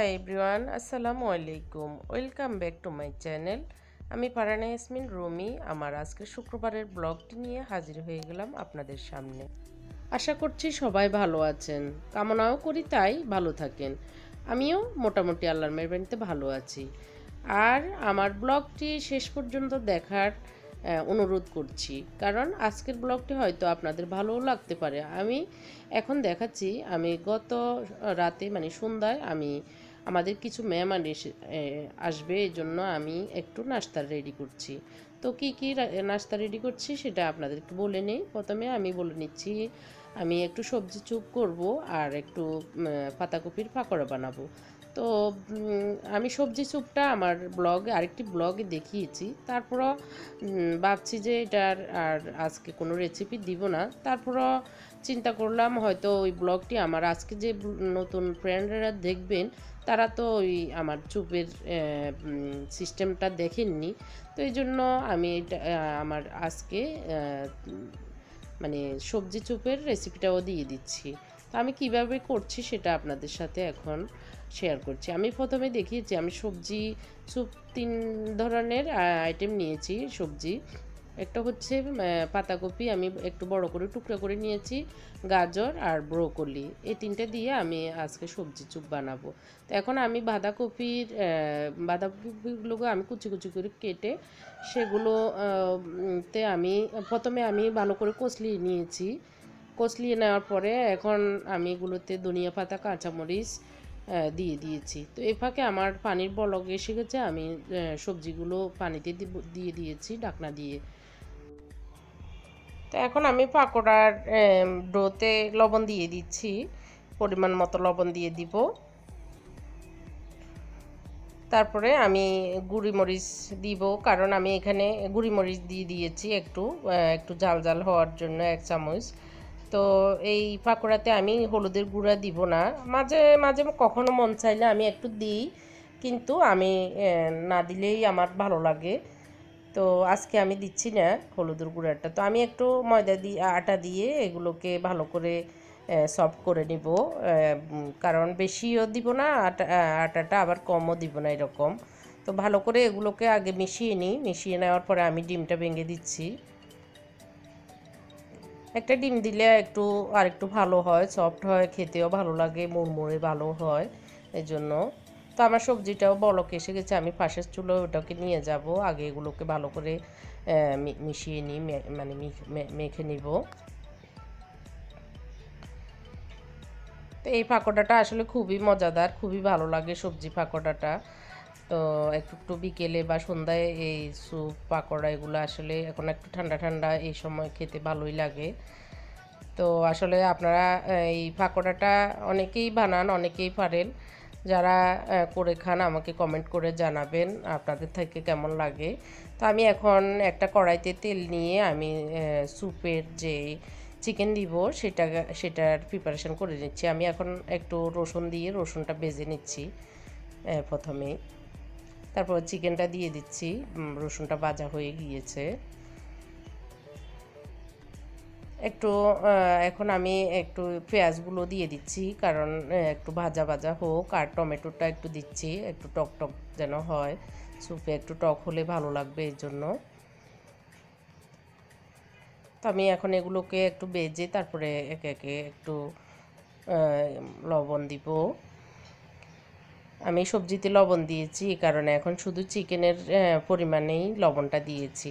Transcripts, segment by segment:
High everyone আসসালামু আলাইকুম welcome back to my channel আমি পারানা ইয়াসমিন, রুমি। আমার আজকে শুক্রবারের ব্লগটি নিয়ে হাজির হয়ে গেলাম আপনাদের সামনে। আশা করছি সবাই ভালো আছেন। কামনাও করি তাই ভালো থাকেন। আমিও মোটামুটি আল্লাহর মেহরবানিতে ভালো আছি। আর আমার ব্লগটি শেষ পর্যন্ত দেখার অনুরোধ করছি। কারণ আজকের ব্লগটি হয়তো আপনাদের ভালোও লাগতে পারে। আমি এখন দেখাচ্ছি, আমি গত রাতে মানে সন্ধ্যায় আমি আমাদের কিছু মেহমান এসে আসবে, এই জন্য আমি একটু নাস্তা রেডি করছি। তো কি কি নাস্তা রেডি করছি সেটা আপনাদেরকে বলে নিই। প্রথমে আমি বলে নিচ্ছি, আমি একটু সবজি চুপ করব আর একটু পাতাকপির পাকোড়া বানাবো। তো আমি সবজি চুপটা আমার ব্লগে আরেকটি ব্লগে দেখিয়েছি। তারপরও ভাবছি যে এটার আর আজকে কোনো রেসিপি দিব না। তারপরও চিন্তা করলাম, হয়তো ওই ব্লগটি আমার আজকে যে নতুন ফ্রেন্ডরা দেখবেন, তারা তো ওই আমার চুপের সিস্টেমটা দেখেননি। তো এই জন্য আমি এটা আমার আজকে মানে সবজি চুপের রেসিপিটাও দিয়ে দিচ্ছি। তো আমি কীভাবে করছি সেটা আপনাদের সাথে এখন শেয়ার করছি। আমি প্রথমে দেখিয়েছি, আমি সবজি স্যুপ তিন ধরনের আইটেম নিয়েছি সবজি। একটা হচ্ছে পাতাকপি আমি একটু বড় করে, টুকরো করে নিয়েছি, গাজর আর ব্রোকলি। এই তিনটে দিয়ে আমি আজকে সবজি চুপ বানাবো। তো এখন আমি বাঁধাকপির বাঁধাকপিগুলোকে আমি কুচি কুচি করে কেটে সেগুলো তে আমি, প্রথমে আমি ভালো করে কষলিয়ে নিয়েছি। কষলিয়ে নেওয়ার পরে এখন আমি এগুলোতে ধনিয়া পাতা, কাঁচামরিচ দিয়ে দিয়েছি। তো এই ফাঁকে আমার পানির বলক এসে গেছে, আমি সবজিগুলো পানিতে দিয়ে দিয়েছি ঢাকনা দিয়ে। তো এখন আমি পাকোড়ার ডোতে লবণ দিয়ে দিচ্ছি, পরিমাণ মতো লবণ দিয়ে দিব। তারপরে আমি গুঁড়ি মরিচ দিব, কারণ আমি এখানে গুঁড়ি মরিচ দিয়ে দিয়েছি একটু একটু জাল জাল হওয়ার জন্য এক চামচ। তো এই পাকোড়াতে আমি হলুদের গুঁড়া দিব না। মাঝে মাঝে কখনো মন চাইলে আমি একটু দিই, কিন্তু আমি না দিলেই আমার ভালো লাগে। তো আজকে আমি দিচ্ছি না হলুদের গুঁড়াটা। তো আমি একটু ময়দা দিয়ে আটা দিয়ে এগুলোকে ভালো করে সফট করে নিব। কারণ বেশিও দিব না, আটা আটাটা আবার কমও দিব না এরকম। তো ভালো করে এগুলোকে আগে মিশিয়ে নিই। মিশিয়ে নেওয়ার পরে আমি ডিমটা ভেঙে দিচ্ছি। একটা ডিম দিলে একটু আর একটু ভালো হয়, সফট হয়, খেতেও ভালো লাগে, মুড়মুড়ে ভালো হয় এই জন্য তো আমার সবজিটাও বলক এসে গেছে, আমি পাশের চুলো ওটাকে নিয়ে যাব, আগে এগুলোকে ভালো করে মিশিয়ে নিই মানে মেখে নিব। তো এই পাকোড়াটা আসলে খুবই মজাদার, খুবই ভালো লাগে সবজি পাকোড়াটা। তো একটু একটু বিকেলে বা সন্ধ্যায় এই স্যুপ, পাকোড়া এগুলো আসলে এখন একটু ঠান্ডা ঠান্ডা এই সময় খেতে ভালোই লাগে। তো আসলে আপনারা এই পাকোড়াটা অনেকেই বানান, অনেকেই পারেন। যারা করে খান, আমাকে কমেন্ট করে জানাবেন আপনাদের থেকে কেমন লাগে। তো আমি এখন একটা কড়াইতে তেল নিয়ে আমি স্যুপের যে চিকেন দিব, সেটা, সেটার প্রিপারেশন করে নিচ্ছি। আমি এখন একটু রসুন দিয়ে রসুনটা ভেজে নিচ্ছি প্রথমে। তারপর চিকেনটা দিয়ে দিচ্ছি। রসুনটা ভাজা হয়ে গিয়েছে। একটু এখন আমি একটু পেঁয়াজগুলো দিয়ে দিচ্ছি, কারণ একটু ভাজা ভাজা হোক, আর টমেটোটা একটু দিচ্ছি, একটু টক টক যেন হয়। স্যুপে একটু টক হলে ভালো লাগবে এই জন্য। তো আমি এখন এগুলোকে একটু বেজে তারপরে একে একে একটু লবণ দিব। আমি সবজিতে লবণ দিয়েছি কারণে এখন শুধু চিকেনের পরিমাণেই লবণটা দিয়েছি।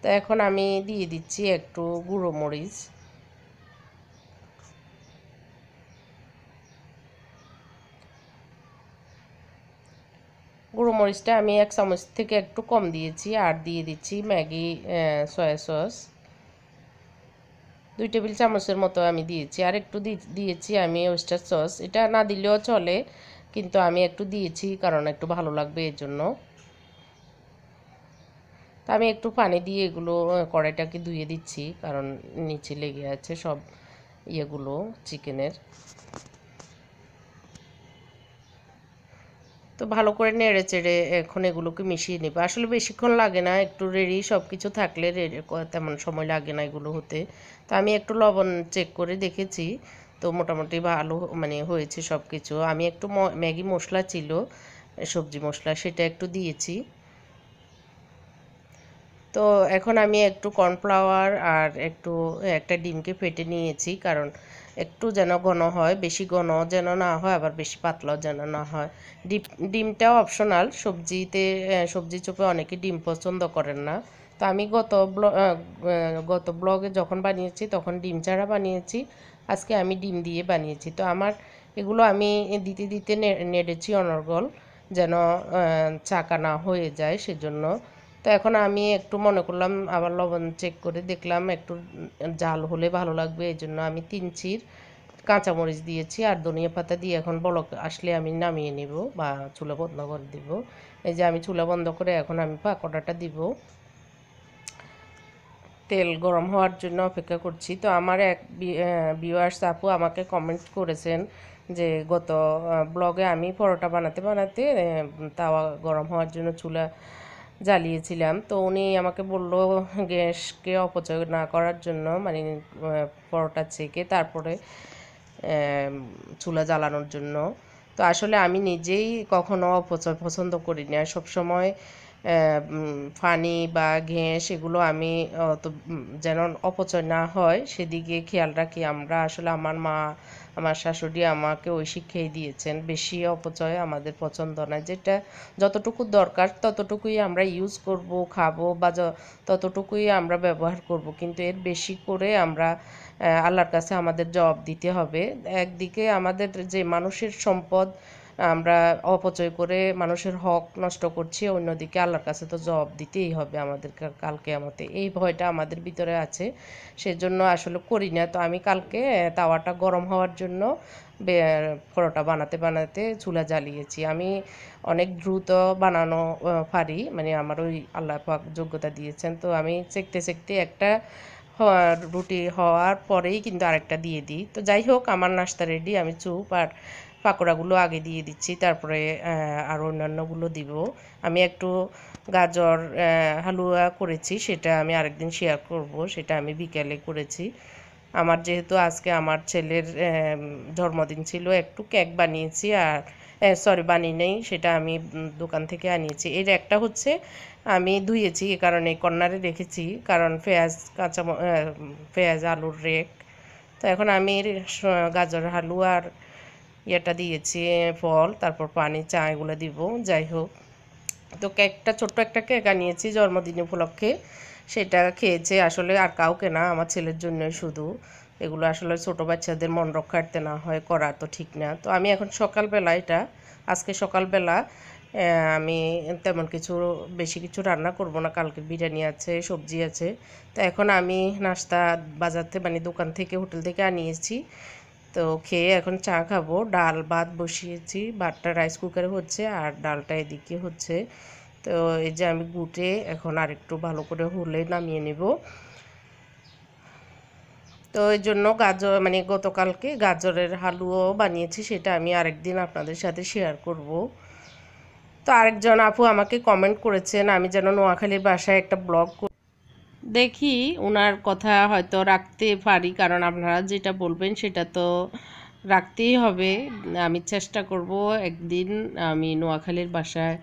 তো এখন আমি দিয়ে দিচ্ছি একটু গুঁড়ো মরিচ। গুঁড়ো মরিচটা আমি এক চামচ থেকে একটু কম দিয়েছি আর দিয়ে দিচ্ছি ম্যাগি সয়া সস। দুই টেবিল চামচের মতো আমি দিয়েছি। আর একটু দিয়েছি আমি ওয়েস্টার সস। এটা না দিলেও চলে, কিন্তু আমি একটু দিয়েছি কারণ একটু ভালো লাগবে এর জন্য। তা আমি একটু পানি দিয়ে এগুলো কড়াইটাকে ধুয়ে দিচ্ছি, কারণ নিচে লেগে আছে সব ইয়েগুলো, চিকেনের। তো ভালো করে নেড়ে চেড়ে এখন এগুলোকে মিশিয়ে নেবে। আসলে বেশিক্ষণ লাগে না, একটু রেডি সব কিছু থাকলে তেমন সময় লাগে না এগুলো হতে। তো আমি একটু লবণ চেক করে দেখেছি, তো মোটামুটি ভালো মানে হয়েছে সব কিছু আমি একটু ম্যাগি মশলা ছিল, সবজি মশলা সেটা একটু দিয়েছি। তো এখন আমি একটু কর্নফ্লাওয়ার আর একটু একটা ডিমকে ফেটে নিয়েছি, কারণ একটু যেন ঘন হয়, বেশি ঘন যেন না হয়, আবার বেশি পাতলাও যেন না হয়। ডিম ডিমটাও অপশনাল, সবজিতে সবজি চোপে অনেকে ডিম পছন্দ করেন না। তো আমি গত গত ব্লগে যখন বানিয়েছি, তখন ডিম ছাড়া বানিয়েছি, আজকে আমি ডিম দিয়ে বানিয়েছি। তো আমার এগুলো আমি দিতে দিতে নেড়েছি অনর্গল, যেন চাকা না হয়ে যায়, সেজন্য তো এখন আমি একটু মনে করলাম, আবার লবণ চেক করে দেখলাম একটু জাল হলে ভালো লাগবে, এই জন্য আমি তিন চির কাঁচামরিচ দিয়েছি আর ধনিয়া পাতা দিয়ে এখন বলক আসলে আমি নামিয়ে নেব বা চুলা বন্ধ করে দিব। এই যে আমি চুলা বন্ধ করে এখন আমি পাকোড়াটা দিব। তেল গরম হওয়ার জন্য অপেক্ষা করছি। তো আমার এক ভিউয়ার্স আপু আমাকে কমেন্ট করেছেন যে গত ব্লগে আমি পরোটা বানাতে বানাতে তাওয়া গরম হওয়ার জন্য চুলা জ্বালিয়েছিলাম। তো উনি আমাকে বলল গ্যাসকে অপচয় না করার জন্য মানে পরোটা ছেঁকে তারপরে চুলা জ্বালানোর জন্য। তো আসলে আমি নিজেই কখনো অপচয় পছন্দ করি না সবসময় ফানি বা ঘেঁস এগুলো আমি অত যেন অপচয় না হয়, সেদিকে খেয়াল রাখি। আমরা আসলে আমার মা, আমার শাশুড়ি আমাকে ওই শিক্ষাই দিয়েছেন, বেশি অপচয় আমাদের পছন্দ না যেটা যতটুকু দরকার ততটুকুই আমরা ইউজ করব, খাব বা ততটুকুই আমরা ব্যবহার করব। কিন্তু এর বেশি করে আমরা আল্লাহর কাছে আমাদের জবাব দিতে হবে। একদিকে আমাদের যে মানুষের সম্পদ আমরা অপচয় করে মানুষের হক নষ্ট করছি, অন্যদিকে আল্লাহর কাছে তো জবাব দিতেই হবে আমাদের কালকে আমাতে এই ভয়টা আমাদের ভিতরে আছে, সেজন্য আসলে করি না। তো আমি কালকে তাওয়াটা গরম হওয়ার জন্য পরোটা বানাতে বানাতে চুলা জ্বালিয়েছি। আমি অনেক দ্রুত বানানো পারি মানে আমার ওই আল্লাহ পাক যোগ্যতা দিয়েছেন। তো আমি চেকতে চেকতে একটা রুটি হওয়ার পরেই কিন্তু আরেকটা দিয়ে দিই। তো যাই হোক, আমার নাস্তা রেডি আমি চুপ, আর পাকোড়াগুলো আগে দিয়ে দিচ্ছি, তারপরে আর অন্যান্যগুলো দিব। আমি একটু গাজর হালুয়া করেছি, সেটা আমি আরেকদিন শেয়ার করব, সেটা আমি বিকেলে করেছি। আমার যেহেতু আজকে আমার ছেলের জন্মদিন ছিল, একটু কেক বানিয়েছি আর সরি বানিয়ে নেই, সেটা আমি দোকান থেকে আনিয়েছি। এর একটা হচ্ছে, আমি ধুয়েছি, এ কারণে কর্নারে রেখেছি, কারণ পেঁয়াজ কাঁচা পেঁয়াজ, আলুর রেক। তো এখন আমি গাজর, হালুয়া আর ইয়েটা দিয়েছি, ফল, তারপর পানি, চা এগুলো দিব, যাই হোক। তো কেকটা, ছোট্ট একটা কেক আনিয়েছি জন্মদিন উপলক্ষে। সেটা খেয়েছে আসলে আর কাউকে না, আমার ছেলের জন্যই শুধু। এগুলো আসলে ছোট বাচ্চাদের মন রক্ষার্থে না হয়, করা তো ঠিক না। তো আমি এখন সকালবেলা এটা, আজকে সকালবেলা আমি তেমন কিছু, বেশি কিছু রান্না করব না, কালকে বিরিয়ানি আছে, সবজি আছে। তো এখন আমি নাস্তা বাজার থেকে মানে দোকান থেকে, হোটেল থেকে আনিয়েছি। তো খেয়ে এখন চা খাব। ডাল ভাত বসিয়েছি, ভাতটা রাইস কুকারে হচ্ছে আর ডালটা এদিকে হচ্ছে। তো এই যে আমি গুটে এখন আরেকটু ভালো করে হলে নামিয়ে নেব। তো এই জন্য গাজর মানে গতকালকে গাজরের হালুয়াও বানিয়েছি, সেটা আমি আরেকদিন আপনাদের সাথে শেয়ার করব। তো আরেকজন আপু আমাকে কমেন্ট করেছেন, আমি যেন নোয়াখালীর বাসায় একটা ব্লগ দেখি ওনার কথা হয়তো রাখতে পারি, কারণ আপনারা যেটা বলবেন সেটা তো রাখতেই হবে। আমি চেষ্টা করব একদিন আমি নোয়াখালীর বাসায়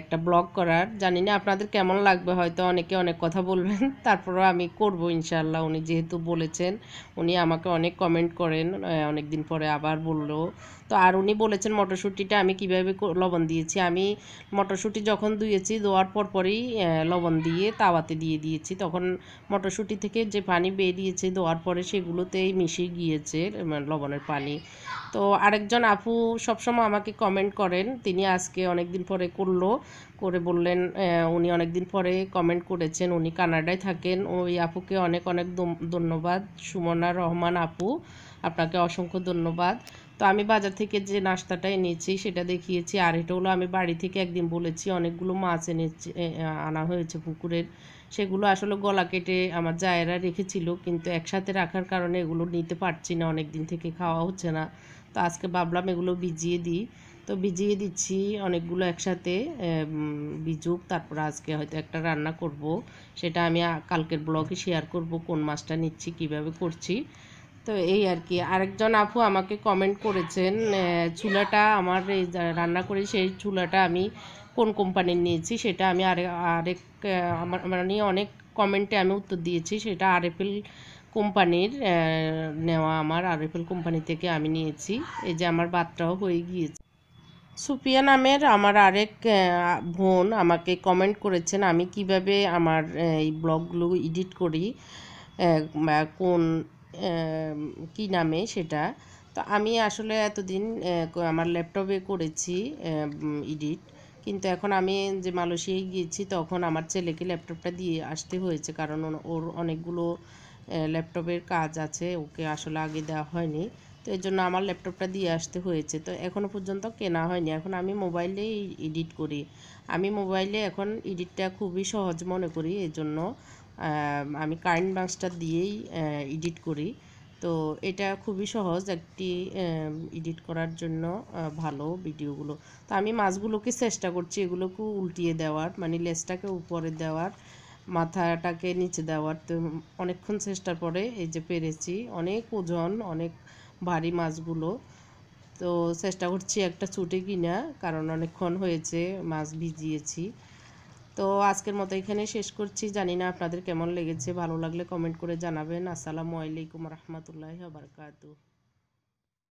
একটা ব্লগ করার। জানি না আপনাদের কেমন লাগবে, হয়তো অনেকে অনেক কথা বলবেন, তারপরও আমি করব ইনশাল্লাহ উনি যেহেতু বলেছেন, উনি আমাকে অনেক কমেন্ট করেন অনেক দিন পরে আবার বলল। তো আর উনি বলেছেন মটরশুঁটিটা আমি কীভাবে লবণ দিয়েছি। আমি মটরশুঁটি যখন ধুয়েছি, ধোয়ার পর পরেই লবণ দিয়ে তাওয়াতে দিয়ে দিয়েছি। তখন মটরশুঁটি থেকে যে পানি বেরিয়েছে ধোয়ার পরে সেগুলোতেই মিশে গিয়েছে লবণের পানি। তো আরেকজন আপু সবসময় আমাকে কমেন্ট করেন, তিনি আজকে অনেক দিন পরে করল করে বললেন উনি অনেক দিন পরে কমেন্ট করেছেন, উনি কানাডায় থাকেন। ওই আপুকে অনেক অনেক ধন্যবাদ। সুমনা রহমান আপু, আপনাকে অসংখ্য ধন্যবাদ। তো আমি বাজার থেকে যে নাস্তাটা এনেছি, সেটা দেখিয়েছি। আর এটা হলো, আমি বাড়ি থেকে একদিন বলেছি, অনেকগুলো মাছ এনেছি আনা হয়েছে পুকুরের। সেগুলো আসলে গলা কেটে আমার জায়েরা রেখেছিল, কিন্তু একসাথে রাখার কারণে এগুলো নিতে পারছি না অনেক দিন থেকে খাওয়া হচ্ছে না। তো আজকে ভাবলাম এগুলো ভিজিয়ে দিই। তো ভিজিয়ে দিচ্ছি অনেকগুলো একসাথে বিজুক তারপর আজকে হয়তো একটা রান্না করব। সেটা আমি কালকের ব্লগে শেয়ার করব, কোন মাছটা নিচ্ছি, কীভাবে করছি। তো এই আর কি। আরেকজন আপু আমাকে কমেন্ট করেছেন চুলাটা আমার এই রান্না করে সেই চুলাটা আমি কোন কোম্পানির নিয়েছি, সেটা আমি আরেক আরেক আমার মানে অনেক কমেন্টে আমি উত্তর দিয়েছি। সেটা আর আরএফএল কোম্পানির নেওয়া, আমার আরএফএল কোম্পানি থেকে আমি নিয়েছি। এই যে আমার বাতটাও হয়ে গিয়েছে। সুপিয়া নামের আমার আরেক বোন আমাকে কমেন্ট করেছেন, আমি কীভাবে আমার এই ব্লগগুলো এডিট করি কোন কি নামে সেটা? তো আমি আসলে এতদিন আমার ল্যাপটপে করেছি এডিট কিন্তু এখন আমি যে মালয়েশিয়ায় গিয়েছি তখন আমার ছেলেকে ল্যাপটপটা দিয়ে আসতে হয়েছে, কারণ ওর অনেকগুলো ল্যাপটপের কাজ আছে, ওকে আসলে আগে দেওয়া হয়নি। তো এর জন্য আমার ল্যাপটপটা দিয়ে আসতে হয়েছে। তো এখনও পর্যন্ত কেনা হয়নি। এখন আমি মোবাইলেই এডিট করি। আমি মোবাইলে এখন এডিটটা খুবই সহজ মনে করি। এই জন্য আমি কারেন্ট মাস্টার দিয়েই এডিট করি। তো এটা খুবই সহজ একটি এডিট করার জন্য ভালো ভিডিওগুলো। তো আমি মাছগুলোকে চেষ্টা করছি এগুলোকে উল্টিয়ে দেওয়ার মানে লেজটাকে উপরে দেওয়ার, মাথাটাকে নিচে দেওয়ার। তো অনেকক্ষণ চেষ্টার পরে এই যে পেরেছি, অনেক ওজন, অনেক ভারী মাছগুলো। তো চেষ্টা করছি একটা ছুটে কিনা, কারণ অনেকক্ষণ হয়েছে মাছ ভিজিয়েছি। তো আজকের মতো এখানে শেষ করছি। জানি না আপনাদের কেমন লেগেছে, ভালো লাগলে কমেন্ট করে জানাবেন। আসসালামু আলাইকুম রহমতুল্লাহ বারকাতু